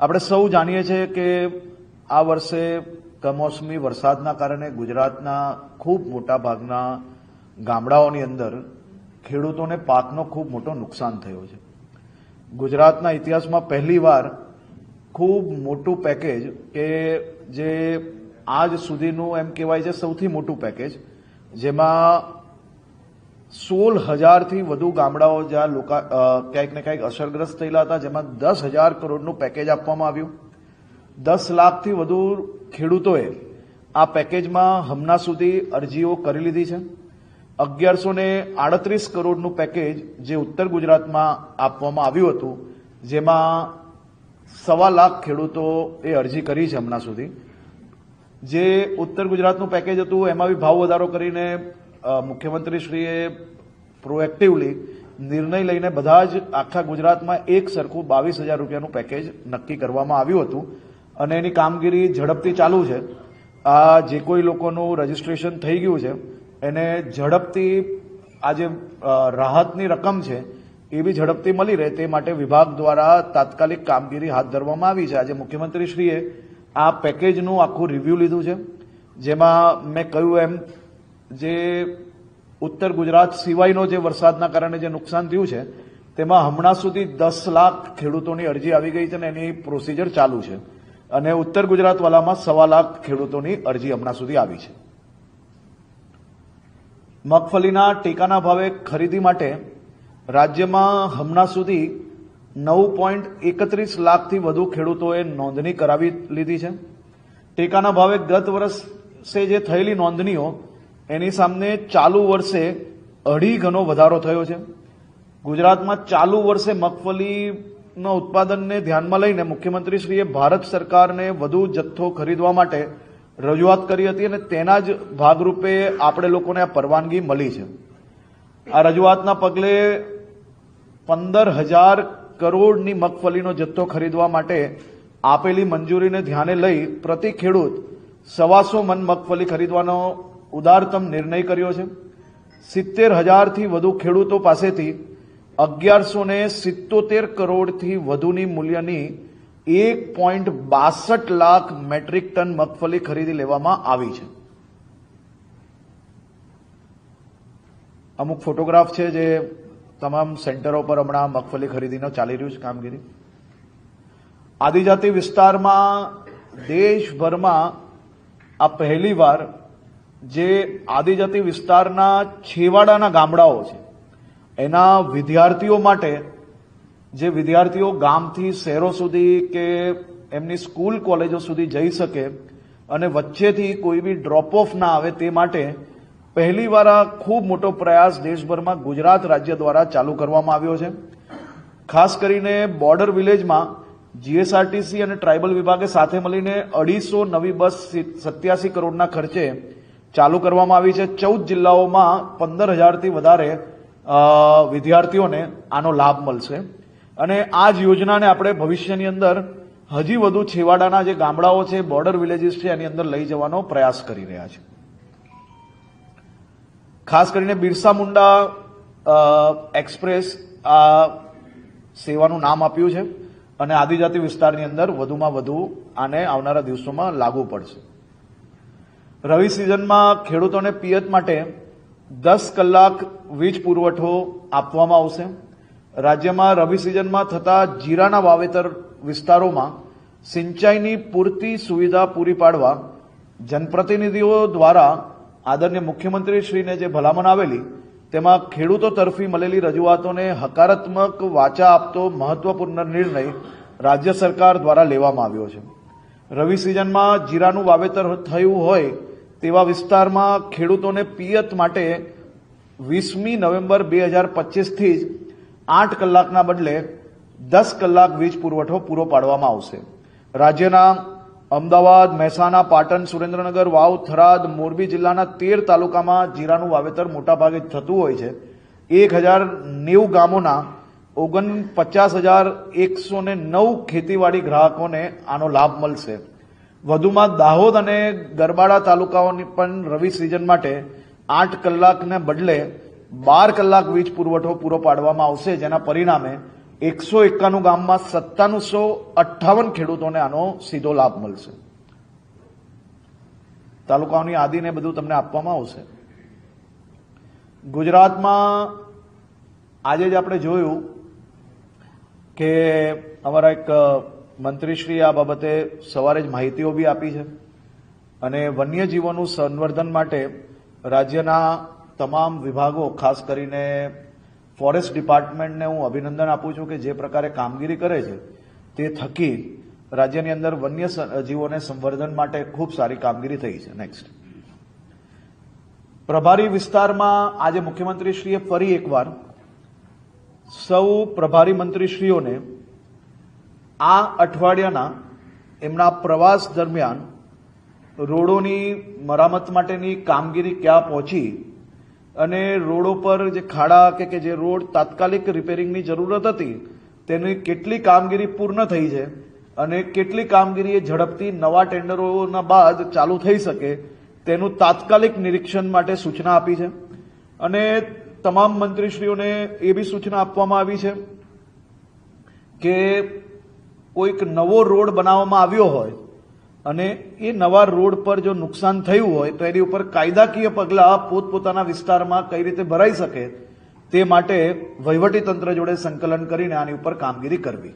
આપણે સૌ જાણીએ છીએ કે આ વર્ષે કમોસમી વરસાદના કારણે ગુજરાતના ખૂબ મોટા ભાગના ગામડાઓની અંદર ખેડૂતોને પાકનો ખૂબ મોટો નુકસાન થયો છે. ગુજરાતના ઇતિહાસમાં પહેલીવાર ખૂબ મોટું પેકેજ કે જે આજ સુધીનું એમ કહેવાય છે સૌથી મોટું પેકેજ જેમાં સોળ હજારથી વધુ ગામડાઓ જ્યાં લોકો ક્યાંક ને ક્યાંક અસરગ્રસ્ત થયેલા હતા, જેમાં દસ હજાર કરોડનું પેકેજ આપવામાં આવ્યું. દસ લાખથી વધુ ખેડૂતોએ આ પેકેજમાં હમણાં સુધી અરજીઓ કરી લીધી છે. અગિયારસો ને આડત્રીસ કરોડનું પેકેજ જે ઉત્તર ગુજરાતમાં આપવામાં આવ્યું હતું, જેમાં સવા લાખ ખેડૂતોએ અરજી કરી છે હમણાં સુધી. જે ઉત્તર ગુજરાતનું પેકેજ હતું, એમાં બી ભાવ વધારો કરીને મુખ્યમંત્રીશ્રીએ પ્રોએક્ટિવલી નિર્ણય લઈને બધા જ આખા ગુજરાતમાં એક સરખું બાવીસ હજાર રૂપિયાનું પેકેજ નક્કી કરવામાં આવ્યું હતું. અને એની કામગીરી ઝડપથી ચાલુ છે. આ જે કોઈ લોકોનું રજીસ્ટ્રેશન થઈ ગયું છે, એને ઝડપથી આ જે રાહતની રકમ છે, એ બી ઝડપથી મળી રહે તે માટે વિભાગ દ્વારા તાત્કાલિક કામગીરી હાથ ધરવામાં આવી છે. આજે મુખ્યમંત્રીશ્રીએ આ પેકેજનું આખું રિવ્યૂ લીધું છે. જેમાં મેં કહ્યું એમ, જે ઉત્તર ગુજરાત સિવાયનો જે વરસાદના કારણે જે નુકસાન થયું છે, તેમાં હમણાં સુધી દસ લાખ ખેડૂતોની અરજી આવી ગઈ છે અને એની પ્રોસિજર ચાલુ છે. અને ઉત્તર ગુજરાતવાલામાં સવા લાખ ખેડૂતોની અરજી હમણાં સુધી આવી છે. મગફળીના ટેકાના ભાવે ખરીદી માટે રાજ્યમાં હમણાં સુધી નવ પોઈન્ટ એકત્રીસ લાખથી વધુ ખેડૂતોએ નોંધણી કરાવી લીધી છે. ટેકાના ભાવે ગત વર્ષે જે થયેલી નોંધણીઓ એની સામે ચાલુ વર્ષે અઢી ગણો વધારો થયો છે. ગુજરાતમાં ચાલુ વર્ષે મગફળીના ઉત્પાદનને ધ્યાનમાં લઈને મુખ્યમંત્રીશ્રીએ ભારત સરકારને વધુ જથ્થો ખરીદવા માટે રજૂઆત કરી હતી અને તેના જ ભાગરૂપે આપણે લોકોને આ પરવાનગી મળી છે. આ રજૂઆતના પગલે પંદર હજાર કરોડની મગફળીનો જથ્થો ખરીદવા માટે આપેલી મંજૂરીને ધ્યાને લઈ પ્રતિ ખેડૂત સવાસો મન મગફળી ખરીદવાનો ઉદારતમ નિર્ણય કર્યો છે. સિત્તેર હજારથી વધુ ખેડૂતો પાસેથી અગિયારસો ને સિત્તોતેર કરોડથી વધુની મૂલ્યની એક પોઈન્ટ બાસઠ લાખ મેટ્રિક ટન મગફળી ખરીદી લેવામાં આવી છે. અમુક ફોટોગ્રાફ છે જે તમામ સેન્ટરો પર હમણાં મગફળી ખરીદીનો ચાલી રહ્યું છે કામગીરી. આદિજાતિ વિસ્તારમાં દેશભરમાં આ પહેલીવાર જે આદિજાતિ વિસ્તારના છેવાડાના ગામડાઓ છે, એના વિદ્યાર્થીઓ માટે, જે વિદ્યાર્થીઓ ગામથી શહેરો સુધી કે એમની સ્કૂલ કોલેજો સુધી જઈ શકે અને વચ્ચેથી કોઈ બી ડ્રોપ ઓફ ના આવે તે માટે પહેલીવાર આ ખૂબ મોટો પ્રયાસ દેશભરમાં ગુજરાત રાજ્ય દ્વારા ચાલુ કરવામાં આવ્યો છે. ખાસ કરીને બોર્ડર વિલેજમાં જીએસઆરટીસી અને ટ્રાઇબલ વિભાગે સાથે મળીને અઢીસો નવી બસ સત્યાસી કરોડના ખર્ચે ચાલુ કરવામાં આવી છે. ચૌદ જિલ્લાઓમાં પંદર હજારથી વધારે વિદ્યાર્થીઓને આનો લાભ મળશે. અને આ જ યોજનાને આપણે ભવિષ્યની અંદર હજી વધુ છેવાડાના જે ગામડાઓ છે બોર્ડર વિલેજીસ છે, એની અંદર લઈ જવાનો પ્રયાસ કરી રહ્યા છે. ખાસ કરીને બિરસા મુંડા એક્સપ્રેસ આ સેવાનું નામ આપ્યું છે. અને આદિજાતિ વિસ્તારની અંદર વધુમાં વધુ આને આવનારા દિવસોમાં લાગુ પડશે. રવિ સિઝનમાં ખેડૂતોને પિયત માટે દસ કલાક વીજ પુરવઠો આપવામાં આવશે. રાજ્યમાં રવિ સિઝનમાં થતા જીરાના વાવેતર વિસ્તારોમાં સિંચાઈની પૂરતી સુવિધા પૂરી પાડવા જનપ્રતિનિધિઓ દ્વારા આદરણીય મુખ્યમંત્રીશ્રીને જે ભલામણ આવેલી, તેમાં ખેડૂતો તરફી મળેલી રજૂઆતોને હકારાત્મક વાચા આપતો મહત્વપૂર્ણ નિર્ણય રાજ્ય સરકાર દ્વારા લેવામાં આવ્યો છે. રવિ સિઝનમાં જીરાનું વાવેતર થયું હોય તેવા વિસ્તારમાં ખેડૂતોને પિયત માટે વીસમી નવેમ્બર બે હજાર પચીસથી જ આઠ કલાકના બદલે દસ કલાક વીજ પુરવઠો પૂરો પાડવામાં આવશે. રાજ્યના અમદાવાદ, મહેસાણા, પાટણ, સુરેન્દ્રનગર, વાવ, થરાદ, મોરબી જિલ્લાના તેર તાલુકામાં જીરાનું વાવેતર મોટાભાગે થતું હોય છે. એક હજાર નેવું ગામોના ઓગણ પચાસ હજાર એકસો ને નવ ખેતીવાડી ગ્રાહકોને આનો લાભ મળશે. વધુમાં દાહોદ અને ગરબાડા તાલુકાઓની પણ રવિ સિઝન માટે આઠ કલાકને બદલે બાર કલાક વીજ પુરવઠો પૂરો પાડવામાં આવશે, જેના પરિણામે એકસો એકાણું ગામમાં સત્તાનુસો અઠ્ઠાવન ખેડૂતોને આનો સીધો લાભ મળશે. તાલુકાઓની આદિને બધું તમને આપવામાં આવશે. ગુજરાતમાં આજે જ આપણે જોયું કે અમારા એક મંત્રીશ્રી આ બાબતે સવારે જ માહિતીઓ બી આપી છે અને વન્યજીવોનું સંવર્ધન માટે રાજ્યના તમામ વિભાગો, ખાસ કરીને ફોરેસ્ટ ડિપાર્ટમેન્ટને હું અભિનંદન આપું છું કે જે પ્રકારે કામગીરી કરે છે, તે થકી રાજ્યની અંદર વન્ય જીવોને સંવર્ધન માટે ખૂબ સારી કામગીરી થઈ છે. નેક્સ્ટ પ્રભારી વિસ્તારમાં આજે મુખ્યમંત્રીશ્રીએ ફરી એકવાર સૌ પ્રભારી મંત્રીશ્રીઓને આ અઠવાડિયાના એમના પ્રવાસ દરમિયાન રોડોની મરામત માટેની કામગીરી ક્યાં પહોંચી અને રોડો પર જે ખાડા કે કે જે રોડ તાત્કાલિક રિપેરિંગની જરૂરત હતી, તેની કેટલી કામગીરી પૂર્ણ થઈ છે અને કેટલી કામગીરી એ ઝડપથી નવા ટેન્ડરોના બાદ ચાલુ થઈ શકે, તેનું તાત્કાલિક નિરીક્ષણ માટે સૂચના આપી છે. અને તમામ મંત્રીશ્રીઓને એ બી સૂચના આપવામાં આવી છે કે કોઈક નવો રોડ બનાવવામાં આવ્યો હોય અને એ નવા રોડ પર જો નુકસાન થયું હોય, તો એની ઉપર કાયદાકીય પગલાં પોતપોતાના વિસ્તારમાં કઈ રીતે ભરાઈ શકે તે માટે વહીવટી તંત્ર જોડે સંકલન કરીને આની ઉપર કામગીરી કરવી.